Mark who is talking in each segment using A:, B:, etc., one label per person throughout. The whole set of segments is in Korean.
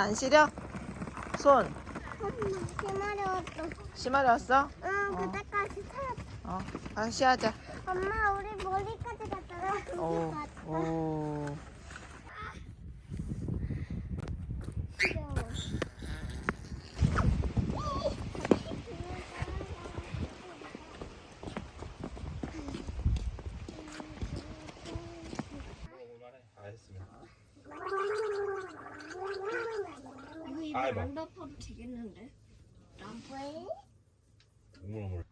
A: 안 시려? 손. 심하려 왔어?
B: 응, 그때까지 살았.
A: 어. 다시 하자.
B: 엄마, 우리 머리까지 갔다가
A: 오. 오.
B: 귀여워.
C: 다 했으면.
B: 이거
C: 아이고.
B: 런더퍼도 되겠는데? 왜?
C: 우물우물. 그렇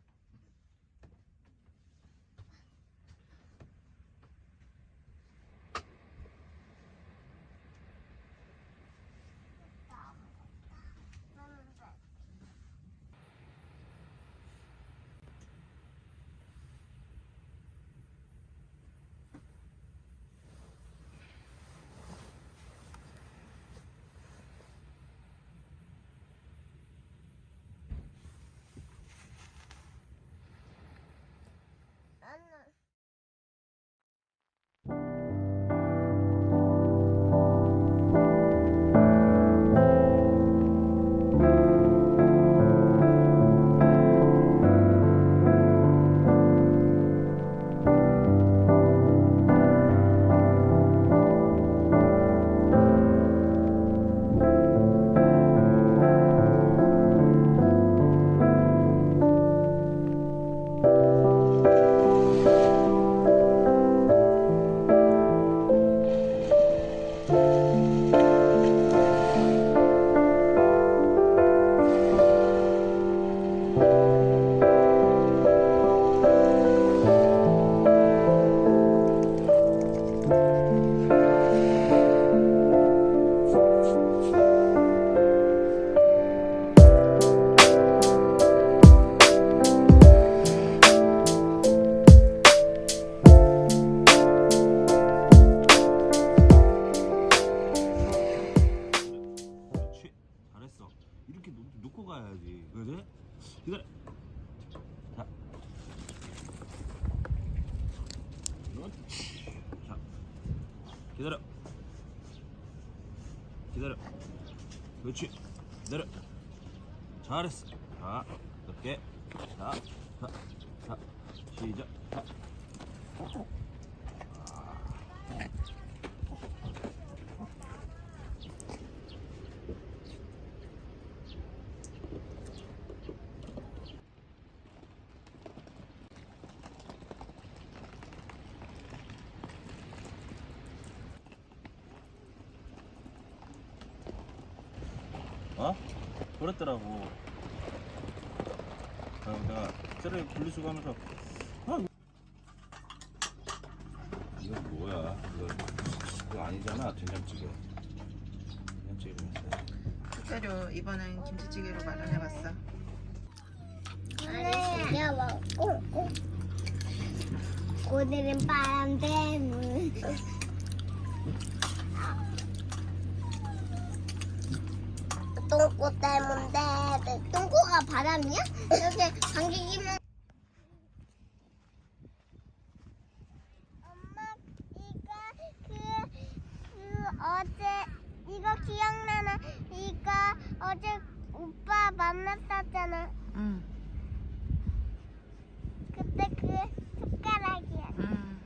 C: 기다려. 잘했어. 자, 이렇게. 자, 자, 자, 시작. 자. 어? 그렇더라고. 그럼 내가 쓰레기 분리수거 하면서 아 이거 뭐야 이거 이거 아니잖아 된장찌개 된장찌개 좀 했어야지.
A: 특별히 이번엔 김치찌개로 마련해봤어.
B: 먹고, 꼭. 오늘은 바람 때문. 똥꼬 때문에 똥꼬가 바람이야? 이렇게 감기 기면 엄마 이거 그, 그 어제 이거 기억나나? 이거 어제 오빠 만났었잖아.
A: 응.
B: 그때 그 숟가락이야.
A: 응.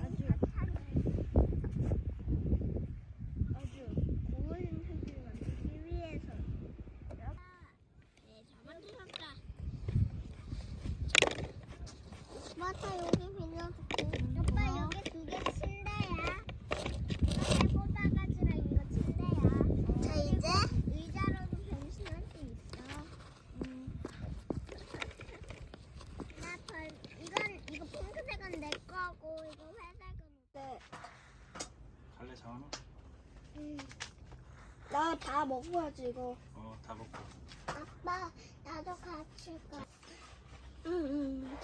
B: 아주 아주 고운 향기를 만들기 위해서 네, 잘 만들었다. 맞다 여기 빌려줄게. 오빠 여기 두 개 침대야. 해보다 가지랑 이거 침대야. 자 이제 의자로도 변신할 수 있어. 음. 나 벌, 이건 이거 핑크색은 내 거고 이거 회색은 내.
C: 갈래 장원아?
B: 나 다 먹어야지 이거.
C: 어 다 먹고
B: 아빠 나도 같이 가. 응 응.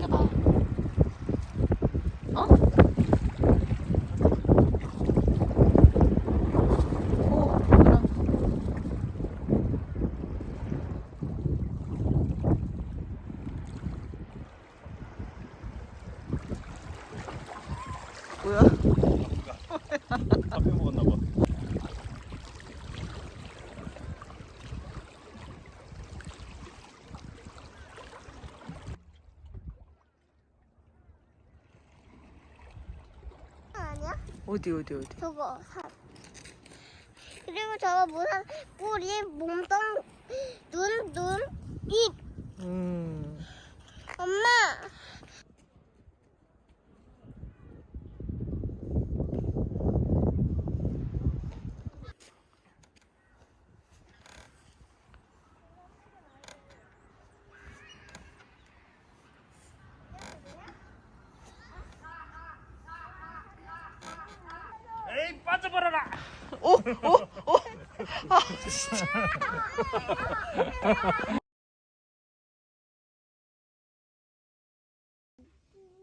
A: 해봐. 어? 오, 그럼. 뭐야?
C: 커피 먹었나 봐
B: 아니야?
A: 어디 어디 어디?
B: 저거 산. 그리고 저거 무슨 꼬리, 몸통, 눈, 눈, 입.
A: 음.
B: 엄마.
C: 에이 빠져버려라
A: 오, 오, 오. 아, 진짜.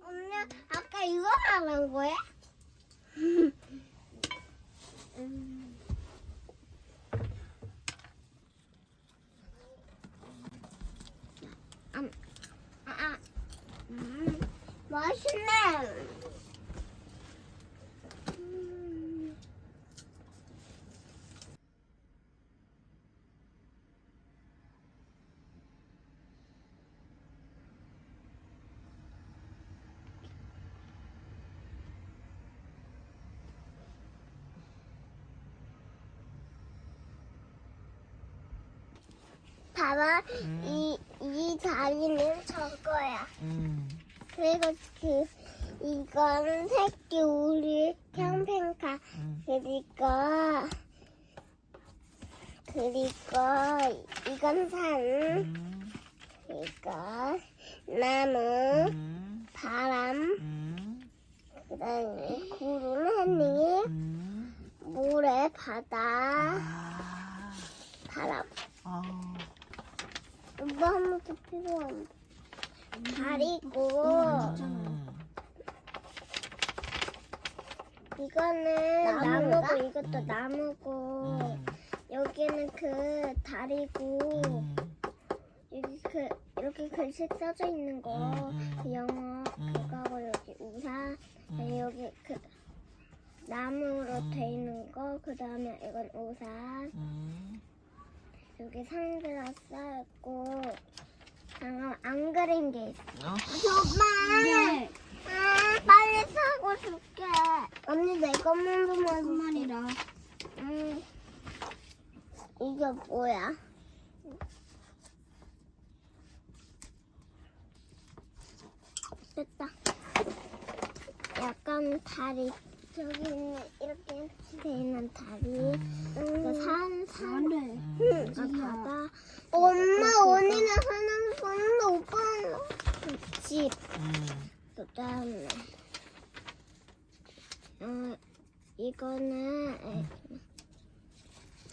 B: 언니, 아까 이거 말한 거야? 음. 음, 아, 아. 음, 맛있네. 음. 봐봐, 이, 이 다리는 저거야.
A: 음.
B: 그리고 그, 이건 새끼 우리 캠핑카.
A: 음.
B: 그리고, 그리고, 이건 산.
A: 음.
B: 그리고, 나무,
A: 음.
B: 바람,
A: 음.
B: 그 다음에 구름, 하늘,
A: 음.
B: 모래, 바다,
A: 아.
B: 바람.
A: 아.
B: 오빠 한번 더 필요한. 다리고,
A: 음.
B: 이거는
A: 나무인가?
B: 나무고, 이것도
A: 음.
B: 나무고,
A: 음.
B: 여기는 그 다리고,
A: 음.
B: 여기 그 이렇게 글씨 써져 있는 거,
A: 음, 음.
B: 그 영어
A: 음.
B: 그거하고 여기 우사,
A: 음.
B: 여기 그 나무로
A: 음.
B: 돼 있는 거. 그 다음에 이건 우산.
A: 음.
B: 여기 선글라스 있고. 잠깐 안 그린 게 있어.
A: 어?
B: 정말.
D: 네.
B: 아, 빨리 사고 줄게. 언니 내 것만 보면
D: 그만이라.
B: 음. 이게 뭐야? 됐다. 약간 다리 저기 있는 이렇게 돼 있는 다리. 음. 산 산. 아, 바다. 엄마 언니는 하는 손도 오빠는 집.
A: 음.
B: 그다음에 어 이거는 에,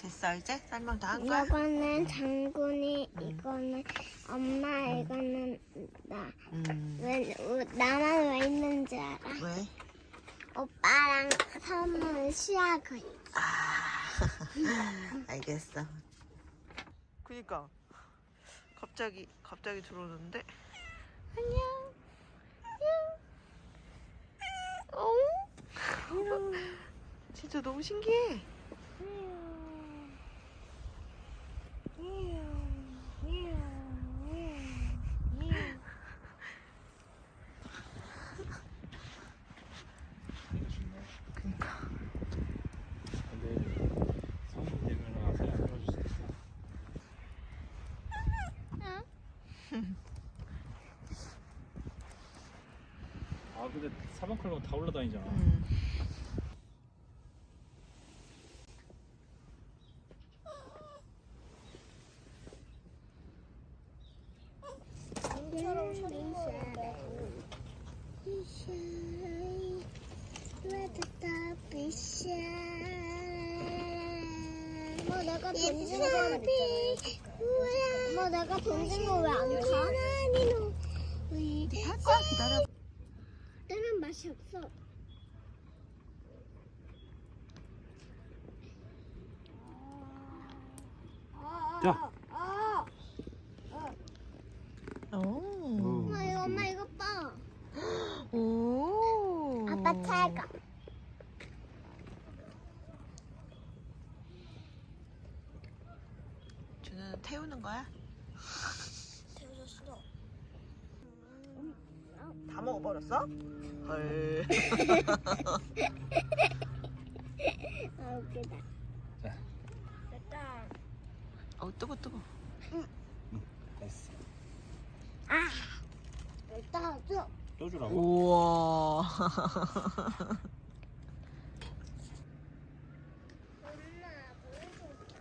A: 됐어 이제 설명 다 한 거야?
B: 이거는 장군이 이거는 엄마 이거는 나.
A: 음.
B: 왜 우- 나만 왜 있는지 알아?
A: 왜?
B: 오빠랑 선물 시하고 있어.
A: 아. 알겠어. 그니까 갑자기 갑자기 들어오는데 안녕. 안녕. 어? 진짜 너무 신기해. 그니까.
C: 근데 성인 되면 아세 안 들어줄 수 있어. 아 근데 사방클럽 다 올라다니잖아.
A: 음.
B: 처럼 뭐 내가 던진 거뭐 내가 던진 거왜 안 가?
A: 할 거야 기다려.
B: 때는 맛이 없어.
C: 자.
A: 오.
B: 엄마 이거 엄마 이거 봐.
A: 오.
B: 아빠 차가.
A: 준우는 태우는 거야?
B: 태워줬어.
A: 다 먹어버렸어? 헐.
B: 아 웃기다.
C: 자.
B: 됐다.
A: 어 뜨거 뜨거.
C: 됐어.
B: 아. 됐다. 또.
C: 또 주라고?
A: 우와.
B: 엄마 보여줘.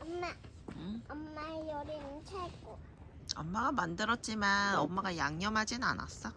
B: 엄마,
A: 응?
B: 엄마
A: 엄마가 만들었지만 엄마가 양념하진 않았어.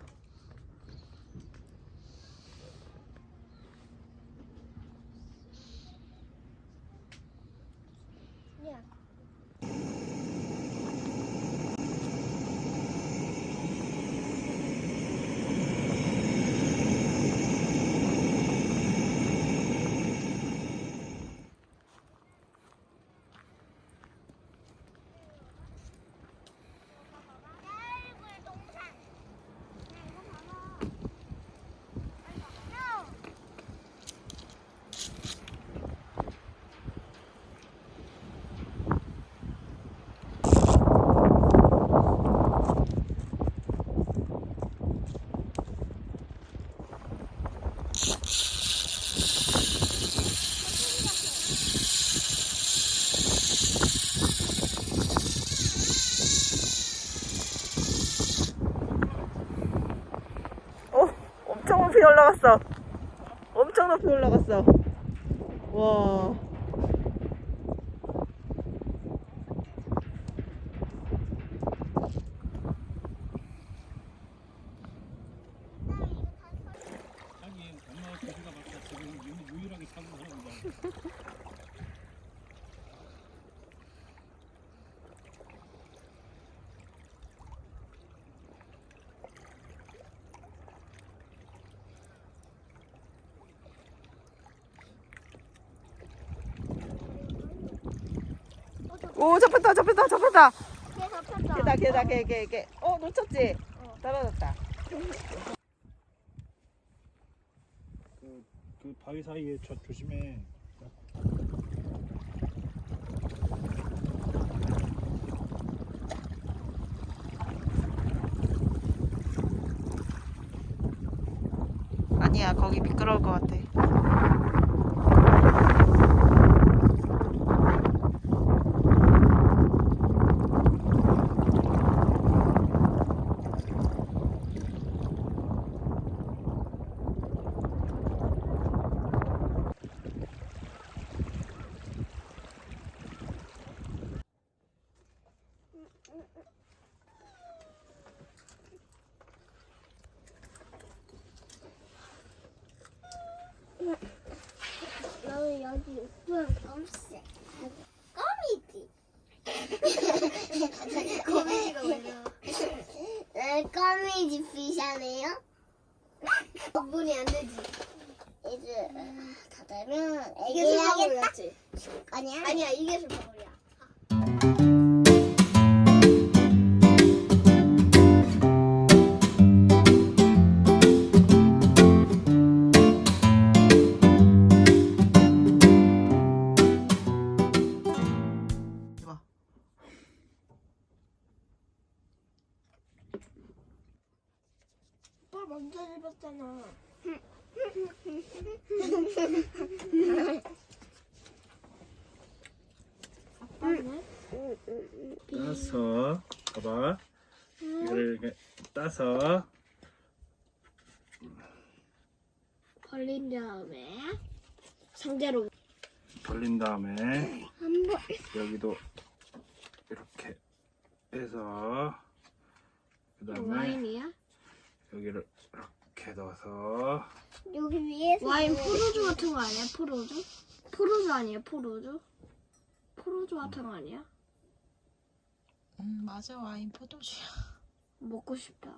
A: 높이 올라갔어. 와.
C: 하긴 엄마가 도시가 맞다 지금 유- 유일하게 사는 사람이다.
A: 오 잡혔다 잡혔다 잡혔다
B: 걔 잡혔다.
A: 걔다 걔다 걔걔걔어 놓쳤지
B: 어.
A: 떨어졌다
D: 그, 그 바위 사이에 저 조심해.
A: 아니야 거기 미끄러울 것 같아
B: 나는 여기 육군 검색. 껌이지. 껌이지가 뭐야? 네, 껌이지 피샤네요. 분이 안 되지. 이제 다 되면
E: 이게
B: 애기 하겠다.
E: 술방울이었지?
B: 아니야?
E: 아니야 이게 술방
D: 이렇게 따서
E: 벌린 다음에 상자로
D: 벌린 다음에
B: 한번
D: 여기도 이렇게 해서 그다음에
E: 와인이야?
D: 여기를 이렇게 넣어서
B: 여기 위에서
E: 와인 포도주 같은 거 아니야? 포도주? 포도주 아니야? 포도주? 포도주 같은 거 아니야?
A: 음 맞아 와인 포도주야
E: 먹고 싶다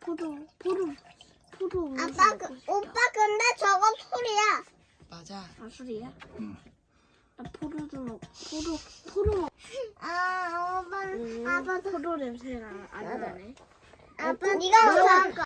E: 포도 포도 포도 음료수
B: 아빠 그
E: 먹고 싶다.
B: 오빠 근데 저거 술이야.
A: 맞아
E: 아 술이야?
D: 응.
E: 나 포도주 먹 포도 포도
B: 아 오빠
E: 음,
B: 아빠
E: 포도 냄새가 안 나네
B: 아빠 네가 먹어.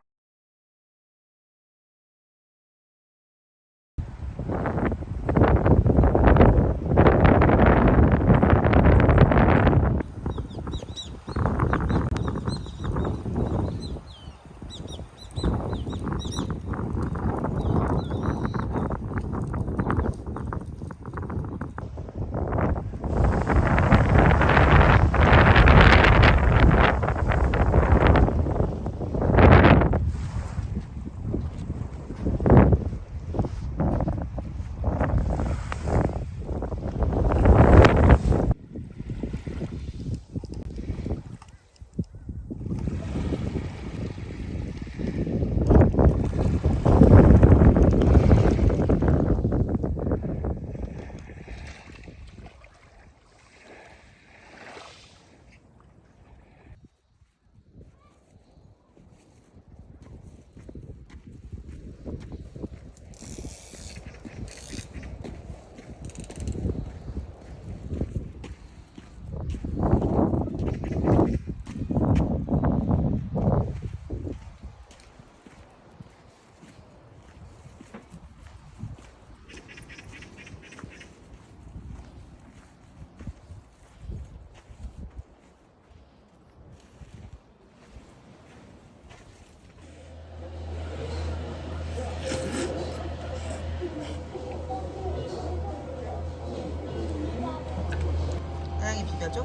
A: 하양이 비벼줘?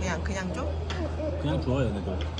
A: 그냥 그냥 줘?
D: 그냥 줘 얘네